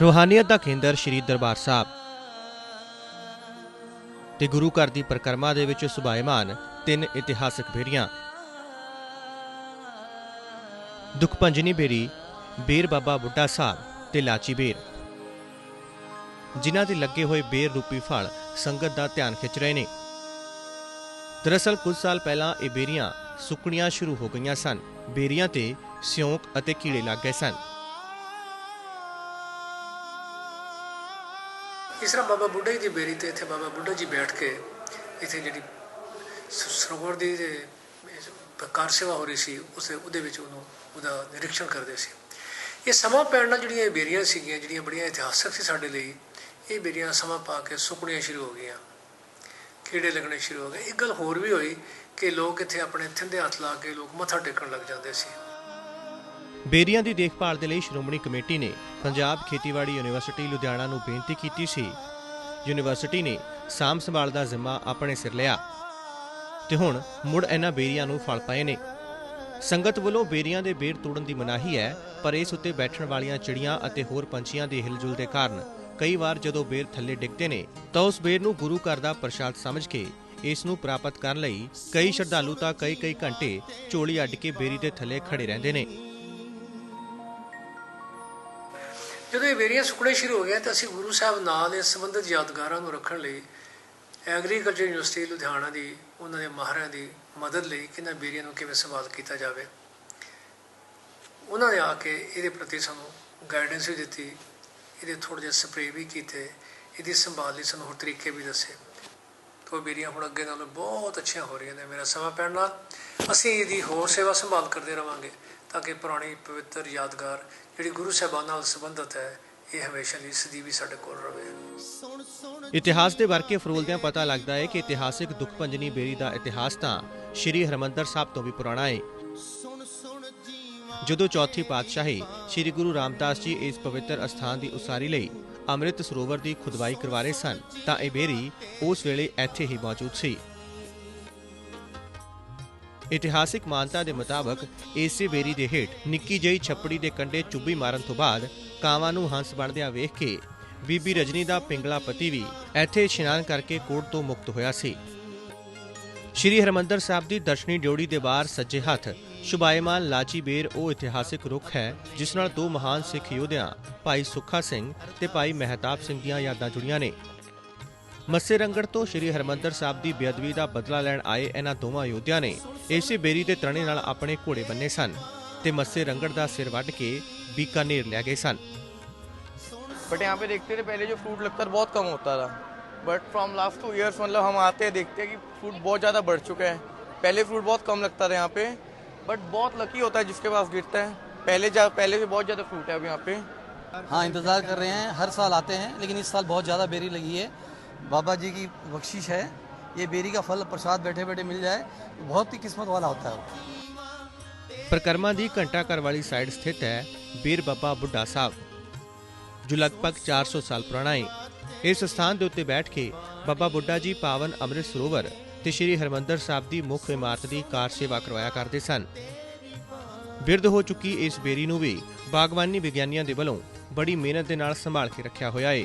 ਰੂਹਾਨੀਅਤ ਦਾ ਕੇਂਦਰ ਸ੍ਰੀ ਦਰਬਾਰ ਸਾਹਿਬ। ਤੇ ਗੁਰੂ ਘਰ ਦੀ ਪਰਿਕਰਮਾ ਦੇ ਵਿੱਚ ਸੁਭਾਇਮਾਨ ਤਿੰਨ ਇਤਿਹਾਸਕ ਬੇਰੀਆਂ। ਦੁਖਪੰਜਨੀ ਬੇਰੀ, ਬੇਰ ਬਾਬਾ ਬੁੱਢਾ ਸਾਹਿਬ ਤੇ ਲਾਚੀ ਬੇਰ। ਜਿਨ੍ਹਾਂ ਦੇ ਲੱਗੇ ਹੋਏ ਬੇਰ ਰੂਪੀ ਫਲ ਸੰਗਤ ਦਾ ਧਿਆਨ ਖਿੱਚ ਰਹੇ ਨੇ। ਦਰਅਸਲ ਕੁਝ ਸਾਲ ਪਹਿਲਾਂ ਇਹ ਬੇਰੀਆਂ ਸੁੱਕਣੀਆਂ ਸ਼ੁਰੂ ਹੋ ਗਈਆਂ ਸਨ। ਬੇਰੀਆਂ ਤੇ ਸਿਉਂਕ ਅਤੇ ਕੀੜੇ ਲੱਗ ਗਏ ਸਨ। ਇਸ ਤਰ੍ਹਾਂ ਬਾਬਾ ਬੁੱਢਾ ਜੀ ਦੀ ਬੇਰੀ ਤੇ ਇੱਥੇ ਬਾਬਾ ਬੁੱਢਾ ਜੀ ਬੈਠ ਕੇ ਇੱਥੇ ਜਿਹੜੀ ਸਰੋਵਰ ਦੀ ਕਾਰ ਸੇਵਾ ਹੋ ਰਹੀ ਸੀ, ਉਸ, ਉਹਦੇ ਵਿੱਚ ਉਹਨੂੰ, ਉਹਦਾ ਨਿਰੀਖਣ ਕਰਦੇ ਸੀ। ਇਹ ਸਮਾਂ ਪੈਣ ਨਾਲ ਜਿਹੜੀਆਂ ਇਹ ਬੇਰੀਆਂ ਸੀਗੀਆਂ, ਜਿਹੜੀਆਂ ਬੜੀਆਂ ਇਤਿਹਾਸਕ ਸੀ ਸਾਡੇ ਲਈ, ਇਹ ਬੇਰੀਆਂ ਸਮਾਂ ਪਾ ਕੇ ਸੁੱਕਣੀਆਂ ਸ਼ੁਰੂ ਹੋ ਗਈਆਂ, ਕੀੜੇ ਲੱਗਣੇ ਸ਼ੁਰੂ ਹੋ ਗਏ। ਇੱਕ ਗੱਲ ਹੋਰ ਵੀ ਹੋਈ ਕਿ ਲੋਕ ਇੱਥੇ ਆਪਣੇ ਥਿੰਦੇ ਹੱਥ ਲਾ ਕੇ ਲੋਕ ਮੱਥਾ ਟੇਕਣ ਲੱਗ ਜਾਂਦੇ ਸੀ। ਬੇਰੀਆਂ ਦੀ ਦੇਖਭਾਲ ਦੇ ਲਈ ਸ਼੍ਰੋਮਣੀ ਕਮੇਟੀ ਨੇ ਪੰਜਾਬ ਖੇਤੀਬਾੜੀ ਯੂਨੀਵਰਸਿਟੀ ਲੁਧਿਆਣਾ ਨੂੰ ਬੇਨਤੀ ਕੀਤੀ ਸੀ। ਯੂਨੀਵਰਸਿਟੀ ਨੇ ਸਾਂਭ ਸੰਭਾਲ ਦਾ ਜ਼ਿੰਮਾ ਆਪਣੇ ਸਿਰ ਲਿਆ ਤੇ ਹੁਣ ਮੁੜ ਇਹਨਾਂ ਬੇਰੀਆਂ ਨੂੰ ਫਲ ਪਏ ਨੇ। ਸੰਗਤ ਵੱਲੋਂ ਬੇਰੀਆਂ ਦੇ ਬੇਰ ਤੋੜਨ ਦੀ ਮਨਾਹੀ ਹੈ, ਪਰ ਇਸ ਉੱਤੇ ਬੈਠਣ ਵਾਲੀਆਂ ਚਿੜੀਆਂ ਅਤੇ ਹੋਰ ਪੰਛੀਆਂ ਦੇ ਹਿਲਜੁਲ ਦੇ ਕਾਰਨ ਕਈ ਵਾਰ ਜਦੋਂ ਬੇਰ ਥੱਲੇ ਡਿੱਗਦੇ ਨੇ, ਤਾਂ ਉਸ ਬੇਰ ਨੂੰ ਗੁਰੂ ਘਰ ਦਾ ਪ੍ਰਸ਼ਾਦ ਸਮਝ ਕੇ ਇਸ ਨੂੰ ਪ੍ਰਾਪਤ ਕਰਨ ਲਈ ਕਈ ਸ਼ਰਧਾਲੂ ਤਾਂ ਕਈ ਕਈ ਘੰਟੇ ਝੋਲੀ ਅੱਡ ਕੇ ਬੇਰੀ ਦੇ ਥੱਲੇ ਖੜੇ ਰਹਿੰਦੇ ਨੇ। ਜਦੋਂ ਇਹ ਵੇਰੀਆਂ ਸੁੱਕਣੇ ਸ਼ੁਰੂ ਹੋ ਗਏ ਤਾਂ ਅਸੀਂ ਗੁਰੂ ਸਾਹਿਬ ਨਾਲ ਇਸ ਸੰਬੰਧਿਤ ਯਾਦਗਾਰਾਂ ਨੂੰ ਰੱਖਣ ਲਈ ਐਗਰੀਕਲਚਰ ਯੂਨੀਵਰਸਿਟੀ ਲੁਧਿਆਣਾ ਦੀ, ਉਹਨਾਂ ਦੇ ਮਾਹਰਾਂ ਦੀ ਮਦਦ ਲਈ ਕਿ ਬੇਰੀਆਂ ਨੂੰ ਕਿਵੇਂ ਸੰਭਾਲ ਕੀਤਾ ਜਾਵੇ, ਉਹਨਾਂ ਨੇ ਆ ਕੇ ਇਹਦੇ ਪ੍ਰਤੀ ਸਾਨੂੰ ਗਾਈਡੈਂਸ ਵੀ ਦਿੱਤੀ, ਇਹਦੇ ਥੋੜ੍ਹੇ ਜਿਹੇ ਸਪਰੇਅ ਵੀ ਕੀਤੇ, ਇਹਦੀ ਸੰਭਾਲ ਲਈ ਸਾਨੂੰ ਹੋਰ ਤਰੀਕੇ ਵੀ ਦੱਸੇ। ਤਾਂ ਉਹ ਬੇਰੀਆਂ ਹੁਣ ਅੱਗੇ ਨਾਲੋਂ ਬਹੁਤ ਅੱਛੀਆਂ ਹੋ ਰਹੀਆਂ ਨੇ ਮੇਰਾ ਸਮਾਂ ਪੈਣ ਨਾਲ। ਅਸੀਂ ਇਹਦੀ ਹੋਰ ਸੇਵਾ ਸੰਭਾਲ ਕਰਦੇ ਰਵਾਂਗੇ। ਤਾਂ ਕਿ ਪੁਰਾਣੀ ਪਵਿੱਤਰ ਯਾਦਗਾਰ ਜਿਹੜੀ ਗੁਰੂ ਸਾਹਿਬਾਨ ਨਾਲ ਸੰਬੰਧਿਤ ਹੈ ਇਹ ਹਮੇਸ਼ਾ ਲਈ ਸਦੀ ਵੀ ਸਾਡੇ ਕੋਲ ਰਵੇ। ਇਤਿਹਾਸ ਦੇ ਵਰਕੇ ਫਰੋਲਦਿਆਂ ਪਤਾ ਲੱਗਦਾ ਹੈ ਕਿ ਇਤਿਹਾਸਿਕ ਦੁਖਪੰਜਨੀ ਬੇਰੀ ਦਾ ਇਤਿਹਾਸ ਤਾਂ ਸ਼੍ਰੀ ਹਰਮੰਦਰ ਸਾਹਿਬ ਤੋਂ ਵੀ ਪੁਰਾਣਾ ਹੈ। ਜਦੋਂ ਚੌਥੀ ਪਾਤਸ਼ਾਹੀ ਸ਼੍ਰੀ ਗੁਰੂ ਰਾਮਦਾਸ ਜੀ ਇਸ ਪਵਿੱਤਰ ਅਸਥਾਨ ਦੀ ਉਸਾਰੀ ਲਈ ਅੰਮ੍ਰਿਤ ਸਰੋਵਰ ਦੀ ਖੁਦਵਾਈ ਕਰਵਾ ਰਹੇ ਸਨ ਤਾਂ ਇਹ ਬੇਰੀ ਉਸ ਵੇਲੇ ਇੱਥੇ ਹੀ ਮੌਜੂਦ ਸੀ। ਇਤਿਹਾਸਿਕ ਮਾਨਤਾ ਦੇ ਮੁਤਾਬਕ ਇਸੇ ਬੇਰੀ ਦੇ ਹੇਠ ਨਿੱਕੀ ਜਿਹੀ ਛੱਪੜੀ ਦੇ ਕੰਢੇ ਚੁੱਭੀ ਮਾਰਨ ਤੋਂ ਬਾਅਦ ਕਾਵਾਂ ਨੂੰ ਹੰਸ ਬਣਦਿਆਂ ਵੇਖ ਕੇ ਬੀਬੀ ਰਜਨੀ ਦਾ ਪਿੰਗਲਾ ਪਤੀ ਵੀ ਇੱਥੇ ਇਸ਼ਨਾਨ ਕਰਕੇ ਕੋੜ ਤੋਂ ਮੁਕਤ ਹੋਇਆ ਸੀ। ਸ਼੍ਰੀ ਹਰਮੰਦਰ ਸਾਹਿਬ ਦੀ ਦਰਸ਼ਨੀ ਡਿਉੜੀ ਦੇ ਬਾਹਰ ਸੱਜੇ ਹੱਥ ਸ਼ੁਭਾਇਮਾਨ ਲਾਚੀ ਬੇਰ ਉਹ ਇਤਿਹਾਸਿਕ ਰੁੱਖ ਹੈ, ਜਿਸ ਨਾਲ ਦੋ ਮਹਾਨ ਸਿੱਖ ਯੋਧਿਆਂ, ਭਾਈ ਸੁੱਖਾ ਸਿੰਘ ਤੇ ਭਾਈ ਮਹਿਤਾਬ ਸਿੰਘ ਦੀਆਂ ਯਾਦਾਂ ਜੁੜੀਆਂ ਨੇ। ਮੱਸੇ ਰੰਗੜ ਤੋਂ ਸ਼੍ਰੀ ਹਰਮੰਦਰ ਸਾਹਿਬ ਦੀ ਬੇਅਦਬੀ ਦਾ ਬਦਲਾ ਲੈਣ ਆਏ ਇਹਨਾਂ ਦੋਵਾਂ ਯੋਧਿਆਂ ਨੇ ਇਸੇ ਬੇਰੀ ਦੇ ਤਣੇ ਨਾਲ ਆਪਣੇ ਘੋੜੇ ਬੰਨੇ ਸਨ ਤੇ ਮੱਸੇ ਰੰਗੜ ਦਾ ਸਿਰ ਵੱਢ ਕੇ ਬੀਕਾਨੇਰ ਲੈ ਗਏ ਸਨ बट यहाँ पे देखते थे पहले जो फ्रूट लगता था बहुत कम होता था but from last two years मतलब हम आते हैं देखते हैं कि फ्रूट बहुत ज़्यादा बढ़ चुका है पहले फ्रूट बहुत कम लगता था यहाँ पे बट बहुत लकी होता है जिसके पास गिरता है पहले जा पहले से बहुत ज़्यादा फ्रूट है अब यहाँ पे हाँ इंतज़ार कर रहे हैं हर साल आते हैं लेकिन इस साल बहुत ज़्यादा बेरी लगी है बाबा जी की बख्शिश है ये बेरी का फल प्रसाद बैठे बैठे मिल जाए तो बहुत ही किस्मत वाला होता है वो ਪ੍ਰਕਰਮਾਂ ਦੀ ਘੰਟਾ ਘਰ ਵਾਲੀ ਸਾਈਡ ਸਥਿਤ ਹੈ ਬੀਰ ਬਾਬਾ ਬੁੱਢਾ ਸਾਹਿਬ ਜੋ ਲਗਭਗ 400 ਸਾਲ ਪੁਰਾਣਾ ਹੈ ਇਸ ਸਥਾਨ ਦੇ ਉੱਤੇ ਬੈਠ ਕੇ ਬਾਬਾ ਬੁੱਢਾ ਜੀ ਪਾਵਨ ਅੰਮ੍ਰਿਤ ਸਰੋਵਰ ਤੇ ਸ੍ਰੀ ਹਰਮੰਦਰ ਸਾਹਿਬ ਦੀ ਮੁੱਖ ਇਮਾਰਤ ਦੀ ਕਾਰ ਸੇਵਾ ਕਰਵਾਇਆ ਕਰਦੇ ਸਨ ਬਿਰਧ ਹੋ ਚੁੱਕੀ ਇਸ ਬੇਰੀ ਨੂੰ ਵੀ ਬਾਗਬਾਨੀ ਵਿਗਿਆਨੀਆਂ ਦੇ ਵੱਲੋਂ ਬੜੀ ਮਿਹਨਤ ਦੇ ਨਾਲ ਸੰਭਾਲ ਕੇ ਰੱਖਿਆ ਹੋਇਆ ਹੈ